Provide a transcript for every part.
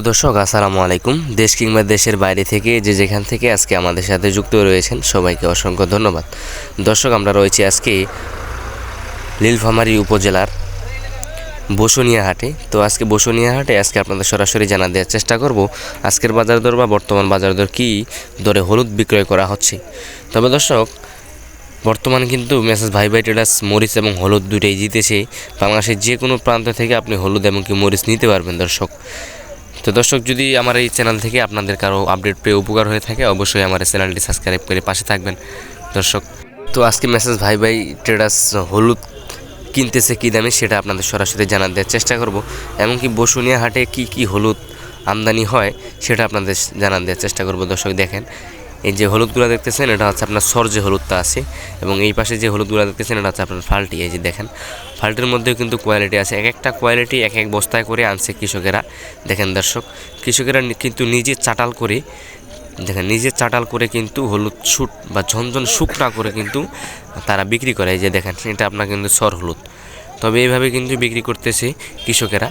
সুপ্রিয় দর্শক, আসসালামু আলাইকুম। দেশ কিংবা দেশের বাইরে থেকে যে যেখান থেকে আজকে আমাদের সাথে যুক্ত রয়েছেন, সবাইকে অসংখ্য ধন্যবাদ। দর্শক, আমরা রয়েছি আজকে নীলফামারী উপজেলার বসুনিয়া হাটে। তো আজকে বসুনিয়া হাটে আজকে আপনাদের সরাসরি জানা দেওয়ার চেষ্টা করব, আজকের বাজার দর বা বর্তমান বাজার দর কী দরে হলুদ বিক্রয় করা হচ্ছে। তবে দর্শক, বর্তমানে কিন্তু মেসেজ ভাই ভাই ট্রেডার্স মরিচ এবং হলুদ দুটোই জিতেছে। বাংলাদেশের যে কোনো প্রান্ত থেকে আপনি হলুদ এমনকি মরিচ নিতে পারবেন দর্শক। তো দর্শক, যদি আমার এই চ্যানেল থেকে আপনাদের কারও আপডেট পেয়ে উপকার হয়ে থাকে, অবশ্যই আমার চ্যানেলটি সাবস্ক্রাইব করে পাশে থাকবেন। দর্শক, তো আজকে মেসেজ ভাই ভাই ট্রেডার্স হলুদ কিনতেছে কী দামে? সেটা আপনাদের সরাসরি জানার দেওয়ার চেষ্টা করব। এমনকি বসুনিয়া হাটে কি কি হলুদ আমদানি হয়, সেটা আপনাদের জানান দেওয়ার চেষ্টা করব। দর্শক, দেখেন এই যে হলুদগুলো দেখতেছেন, এটা হচ্ছে আপনার সর যে হলুদটা আছে, এবং এই পাশে যে হলুদগুলো দেখতেছেন, এটা হচ্ছে আপনার ফাল্টি, এই যে দেখেন। ফাল্টির মধ্যেও কিন্তু কোয়ালিটি আছে, এক একটা কোয়ালিটি এক এক বস্তায় করে আনছে কৃষকেরা। দেখেন দর্শক, কৃষকেরা কিন্তু নিজে চাটাল করে, দেখেন নিজে চাটাল করে কিন্তু হলুদ শুট বা ঝনঝন শুকনা করে কিন্তু তারা বিক্রি করে। এই যে দেখেন, এটা আপনার কিন্তু সর হলুদ। তবে এইভাবে কিন্তু বিক্রি করতেছে কৃষকেরা।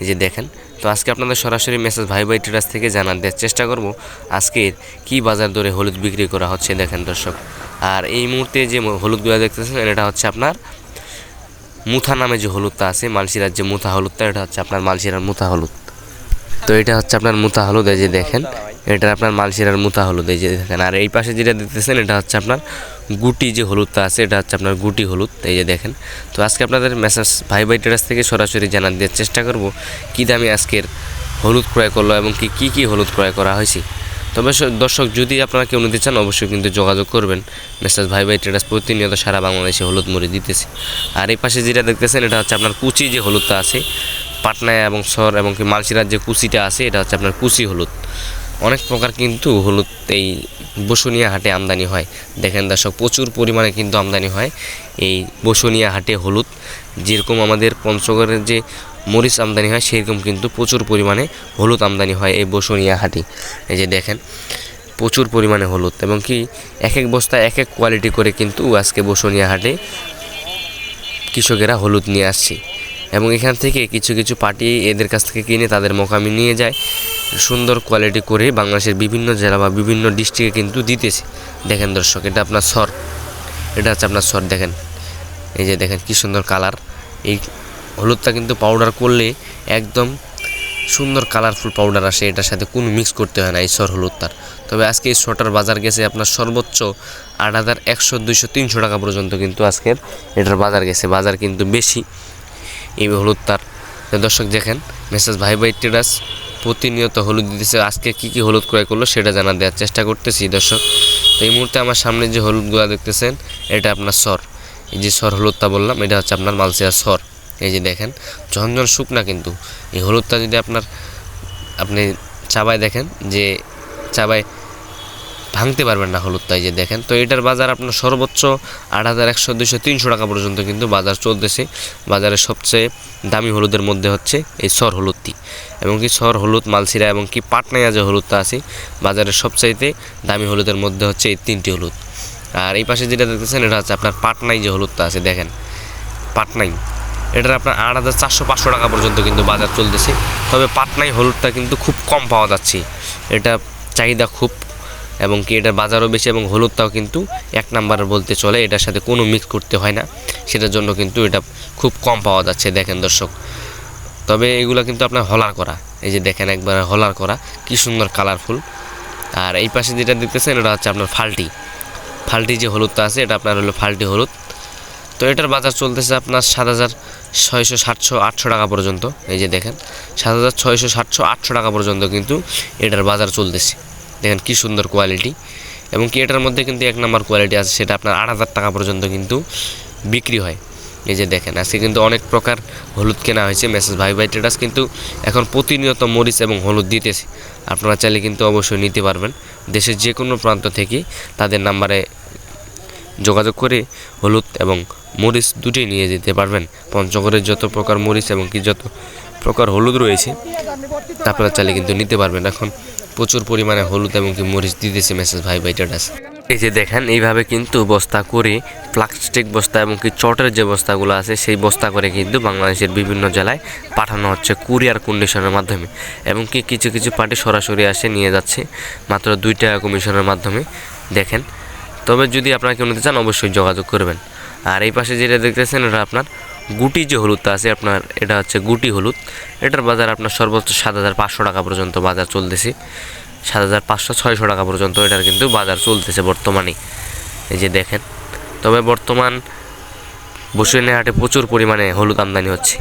এই যে দেখেন, তো আজকে আপনাদের সরাসরি মেসেজ ভাই ভাই ট্রেডার্স থেকে জানার দেওয়ার চেষ্টা করব আজকের কি বাজার দরে হলুদ বিক্রি করা হচ্ছে দেখেন দর্শক। আর এই মুহূর্তে যে হলুদগুলো দেখতেছেন, এটা হচ্ছে আপনার মুথা নামে যে হলুদটা আছে, মালসিরার যে মুথা হলুদটা, এটা হচ্ছে আপনার মালসিরার মুথা হলুদ। তো এটা হচ্ছে আপনার মুথা হলুদ, এই যে দেখেন এটা আপনার মালসিরার মুথা হলুদ, এই যে দেখেন। আর এই পাশে যেটা দেখতেছেন, এটা হচ্ছে আপনার গুটি যে হলুদটা আছে, এটা হচ্ছে আপনার গুটি হলুদ, এই যে দেখেন। তো আজকে আপনাদের মেসেজ ভাই ভাই টেরাস থেকে সরাসরি জানার দেওয়ার চেষ্টা করব, কী দামে আজকের হলুদ ক্রয় করল এবং কি, কী কী হলুদ ক্রয় করা হয়েছে। তবে দর্শক, যদি আপনারা কেউ নিতে চান, অবশ্যই কিন্তু যোগাযোগ করবেন। মেসেজ ভাই ভাই ট্রেডার্স প্রতিনিয়ত সারা বাংলাদেশে হলুদ মুড়ি দিতেছে। আর এই পাশে যেটা দেখতেছেন, এটা হচ্ছে আপনার কুচি যে হলুদটা আছে, পাটনায় এবং সর এবং কি মালচিরার যে কুচিটা আছে, এটা হচ্ছে আপনার কুচি হলুদ। অনেক প্রকার কিন্তু হলুদ এই বসুনিয়া হাটে আমদানি হয়। দেখেন দর্শক, প্রচুর পরিমাণে কিন্তু আমদানি হয় এই বসুনিয়া হাটে হলুদ। যেরকম আমাদের পঞ্চগড়ের যে মরিচ আমদানি হয়, সেরকম কিন্তু প্রচুর পরিমাণে হলুদ আমদানি হয় এই বসুনিয়া হাটে। এই যে দেখেন, প্রচুর পরিমাণে হলুদ এবং কি এক এক বস্তা এক এক কোয়ালিটি করে কিন্তু আজকে বসুনিয়া হাটে কৃষকেরা হলুদ নিয়ে আসছে। এবং এখান থেকে কিছু কিছু পার্টি এদের কাছ থেকে কিনে তাদের মোকামি নিয়ে যায় সুন্দর কোয়ালিটি করে বাংলাদেশের বিভিন্ন জেলা বা বিভিন্ন ডিস্ট্রিক্টে কিন্তু দিতেছে। দেখেন দর্শক, এটা আপনার সর এটা হচ্ছে আপনার সর দেখেন। এই যে দেখেন কি সুন্দর কালার এই হলুদটা কিন্তু পাউডার করলে একদম সুন্দর কালারফুল পাউডার আসে। এটার সাথে কোনো মিক্স করতে হয় না এই সর হলুদটার। তবে আজকে এই সরটার বাজার গেছে আপনার সর্বোচ্চ আট হাজার একশো, দুইশো, তিনশো টাকা পর্যন্ত কিন্তু আজকের এটার বাজার গেছে। বাজার কিন্তু বেশি। এই হলুদ তার। দর্শক দেখেন, মেসেজ ভাই ভাই ট্রেডার্স প্রতিনিয়ত হলুদ দিতেছে, আজকে কি কি হলুদ ক্রয় করল সেটা জানা দেওয়ার চেষ্টা করতেছি দর্শক। তো এই মুহূর্তে আমার সামনে যে হলুদগুলো দেখতেছেন, এটা আপনার সর এই যে সর হলুদটা বললাম, এটা হচ্ছে আপনার মালসিয়া সর এই যে দেখেন, ঝনঝন শুকনা কিন্তু। এই হলুদটা যদি আপনার, আপনি চাবায় দেখেন, যে চাবায় ভাঙতে পারবেন না হলুদটা এই যে দেখেন। তো এটার বাজার আপনার সর্বোচ্চ আট হাজার একশো দুশো তিনশো টাকা পর্যন্ত কিন্তু বাজার চলতেছে। বাজারের সবচেয়ে দামি হলুদের মধ্যে হচ্ছে এই সর হলুদটি। এবং কি সর হলুদ, মালসিরা এবং কি পাটনাইয়া যে হলুদটা আছে, বাজারের সবচাইতে দামি হলুদের মধ্যে হচ্ছে এই তিনটি হলুদ। আর এই পাশে যেটা দেখতেছেন, এটা হচ্ছে আপনার পাটনাই যে হলুদটা আছে, দেখেন। পাটনাই। এটার আপনার আট হাজার চারশো পাঁচশো টাকা পর্যন্ত কিন্তু বাজার চলতেছে। তবে পাটনাই হলুদটা কিন্তু খুব কম পাওয়া যাচ্ছে। এটা চাহিদা খুব এবং কি এটার বাজারও বেশি এবং হলুদটাও কিন্তু এক নাম্বারের বলতে চলে, এটার সাথে কোনো মিক্স করতে হয় না। সেটার জন্য কিন্তু এটা খুব কম পাওয়া যাচ্ছে, দেখেন দর্শক। তবে এগুলো কিন্তু আপনার হলার করা। এই যে দেখেন একবার হলার করা, কি সুন্দর কালারফুল আর এই পাশে যেটা দেখতেছেন, এটা হচ্ছে আপনার ফাল্টি। ফাল্টি যে হলুদটা আছে, এটা আপনার হলো ফাল্টি হলুদ। তো এটার বাজার চলতেছে আপনার সাত হাজার ছয়শো সাতশো আটশো টাকা পর্যন্ত। এই যে দেখেন, সাত হাজার ছয়শো সাতশো আটশো টাকা পর্যন্ত কিন্তু এটার বাজার চলতেছে। দেখেন কি সুন্দর কোয়ালিটি এবং কি এটার মধ্যে কিন্তু এক নম্বর কোয়ালিটি আছে, সেটা আপনার আট হাজার টাকা পর্যন্ত কিন্তু বিক্রি হয়। এই যে দেখেন, আজকে কিন্তু অনেক প্রকার হলুদ কেনা হয়েছে। মেসেজ ভাই ভাই ট্রেডার্স কিন্তু এখন প্রতিনিয়ত মরিচ এবং হলুদ দিতেছে। আপনারা চাইলে কিন্তু অবশ্যই নিতে পারবেন। দেশের যে কোনো প্রান্ত থেকে তাদের নাম্বারে যোগাযোগ করে হলুদ এবং মরিচ দুটোই নিয়ে যেতে পারবেন। পঞ্চগড়ের যত প্রকার মরিচ এবং কি যত প্রকার হলুদ রয়েছে। আপনারা চাইলে কিন্তু নিতে পারবেন। এখন প্রচুর পরিমাণে হলুদ এবং কি মরিচ দিতেছে মেসেজ ভাই টাটাস এই যে দেখেন, এইভাবে কিন্তু বস্তা করে প্লাস্টিক বস্তা এবং কি চটের যে বস্তাগুলো আছে, সেই বস্তা করে কিন্তু বাংলাদেশের বিভিন্ন জেলায় পাঠানো হচ্ছে কুরিয়ার কন্ডিশনের মাধ্যমে। এবং কি কিছু কিছু পার্টি সরাসরি আসে, নিয়ে যাচ্ছে, মাত্র দুই টাকা কমিশনের মাধ্যমে। দেখেন, তবে যদি আপনারা কেউ নিতে চান, অবশ্যই যোগাযোগ করবেন। আর এই পাশে যেটা দেখতেছেন, এটা আপনার গুটি যে হলুদটা আছে, আপনার এটা হচ্ছে গুটি হলুদ। এটার বাজার আপনার সর্বোচ্চ সাত হাজার পাঁচশো টাকা পর্যন্ত বাজার চলতেছে। সাত হাজার পাঁচশো, ছয়শো টাকা পর্যন্ত এটার কিন্তু বাজার চলতেছে বর্তমানে। এই যে দেখেন, তবে বর্তমান বসুনিয়া হাটে প্রচুর পরিমাণে হলুদ আমদানি হচ্ছে।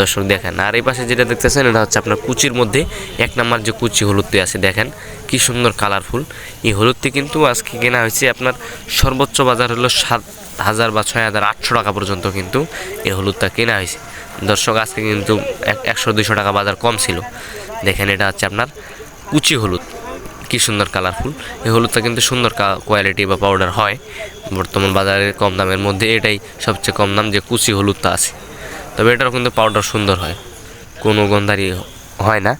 দর্শক দেখেন, আর এই পাশে যেটা দেখতেছেন, এটা হচ্ছে আপনার কুচির মধ্যে এক নাম্বার যে কুচি হলুদটি আছে, দেখেন কি সুন্দর কালারফুল এই হলুদটি কিন্তু আজকে কেনা হয়েছে আপনার সর্বোচ্চ বাজার হলো সাত হাজার বা ছয় হাজার আটশো টাকা পর্যন্ত কিন্তু এই হলুদটা কেনা হয়েছে। দর্শক, আজকে কিন্তু এক- একশো, দুইশো টাকা বাজার কম ছিল। দেখেন, এটা হচ্ছে আপনার কুচি হলুদ। কি সুন্দর কালারফুল এই হলুদটা কিন্তু সুন্দর কোয়ালিটি বা পাউডার হয়। বর্তমান বাজারের কম দামের মধ্যে এটাই সবচেয়ে কম দাম যে কুচি হলুদটা আছে। তবে এটারও কিন্তু পাউডার সুন্দর হয়। কোনো গন্ধারি হয় না।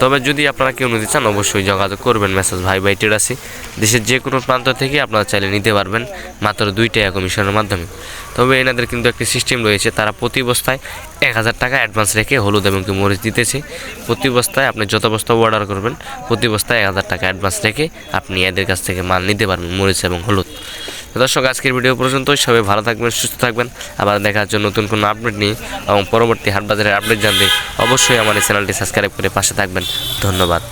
তবে যদি আপনারা কেউ নিতে চান, অবশ্যই যোগাযোগ করবেন, মেসেজ ভাই ভাই টেরাসি দেশের যে কোনো প্রান্ত থেকে আপনারা চাইলে নিতে পারবেন, মাত্র দুই টাকা কমিশনের মাধ্যমে। তবে এনাদের কিন্তু একটি সিস্টেম রয়েছে, তারা প্রতি বস্তায় এক হাজার টাকা অ্যাডভান্স রেখে হলুদ এবং কি মরিচ দিতেছে। প্রতি বস্তায় আপনি যত বস্তা অর্ডার করবেন, প্রতি বস্তায় এক হাজার টাকা অ্যাডভান্স রেখে আপনি এদের কাছ থেকে মাল নিতে পারবেন, মরিচ এবং হলুদ। দর্শক, আজকের ভিডিও পর্যন্তই। সবাই ভালো থাকবেন, সুস্থ থাকবেন। আবার দেখার জন্য নতুন কোনো আপডেট নিয়ে এবং পরবর্তী হাটবাজারের আপডেট জানতে অবশ্যই আমার এই চ্যানেলটি সাবস্ক্রাইব করে পাশে থাকবেন। ধন্যবাদ।